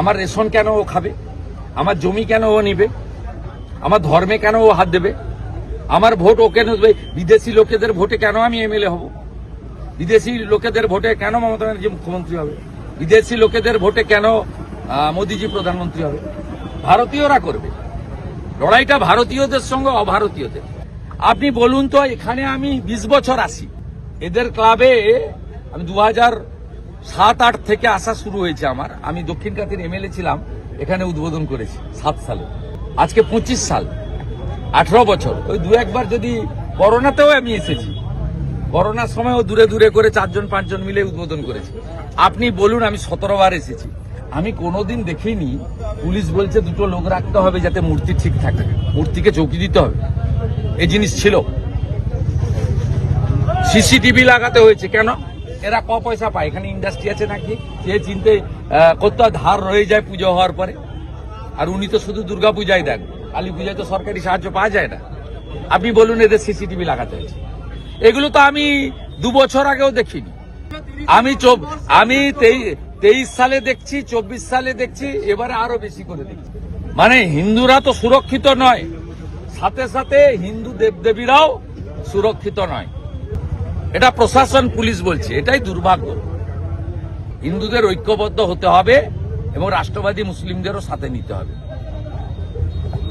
আমার রেশন কেন ও খাবে? আমার জমি কেন ও নিবে? আমার ধর্মে কেন ও হাত দেবে? আমার ভোট ও কেন বিদেশি লোকেদের ভোটে কেন আমি এমএলএ হব? বিদেশি লোকেদের ভোটে কেন মমতা ব্যানার্জি মুখ্যমন্ত্রী হবে? বিদেশি লোকেদের ভোটে কেন মোদিজি প্রধানমন্ত্রী হবে? ভারতীয়রা করবে। লড়াইটা ভারতীয়দের সঙ্গে অভারতীয়দের। আপনি বলুন তো, এখানে আমি বিশ বছর আসি এদের ক্লাবে আমি দু হাজার সাত আট থেকে আসা শুরু হয়েছে আমার। আমি দক্ষিণ কাতির এমএলএ ছিলাম, এখানে উদ্বোধন করেছি সাত সালে। আজকে পঁচিশ সাল, আঠারো বছর। ওই দু একবার যদি করোনাতেও আমি এসেছি, করোনার সময়ও দূরে দূরে করে চারজন, পাঁচজন মিলে উদ্বোধন করেছি। আপনি বলুন, আমি সতেরো বার এসেছি। আমি কোনোদিন দেখিনি, পুলিশ বলছে দুটো লোক রাখতে হবে যাতে মূর্তি ঠিক থাকে। মূর্তিকে চৌকি দিতে হবে। এই জিনিস ছিল। সিসিটিভি লাগাতে হয়েছে কেন? এরা ক পয়সা পায়? এখানে ইন্ডাস্ট্রি আছে নাকি? সে চিনতে কত ধার রয়ে যায় পুজো হওয়ার পরে। আর উনি তো শুধু দুর্গা পূজায় দেন। কালী পূজায় তো সরকারি সাহায্য পাওয়া যায় না। আপনি বলুন এদের সিসিটিভি লাগাতে হয়েছে। এগুলো তো আমি দু বছর আগেও দেখিনি। আমি আমি তেই- তেইশ সালে দেখছি, চব্বিশ সালে দেখছি, এবারে আরও বেশি করে দেখছি। মানে হিন্দুরা তো সুরক্ষিত নয়। সাথে সাথে হিন্দু দেবদেবীরাও সুরক্ষিত নয়। এটা প্রশাসন, পুলিশ বলছে। এটাই দুর্ভাগ্য। হিন্দুদের ঐক্যবদ্ধ হতে হবে এবং রাষ্ট্রবাদী মুসলিমদেরও সাথে নিতে হবে।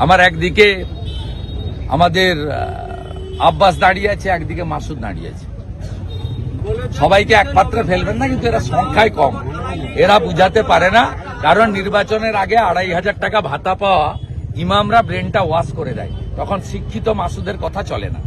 আমার একদিকে আমাদের আব্বাস দাঁড়িয়ে আছে, একদিকে মাসুদ দাঁড়িয়ে আছে। সবাইকে একমাত্র ফেলবেন না, কিন্তু এরা সংখ্যায় কম। এরা বুঝাতে পারে না, কারণ নির্বাচনের আগে আড়াই হাজার টাকা ভাতা পাওয়া ইমামরা ব্রেনটা ওয়াশ করে দেয়। তখন শিক্ষিত মাসুদের কথা চলে না।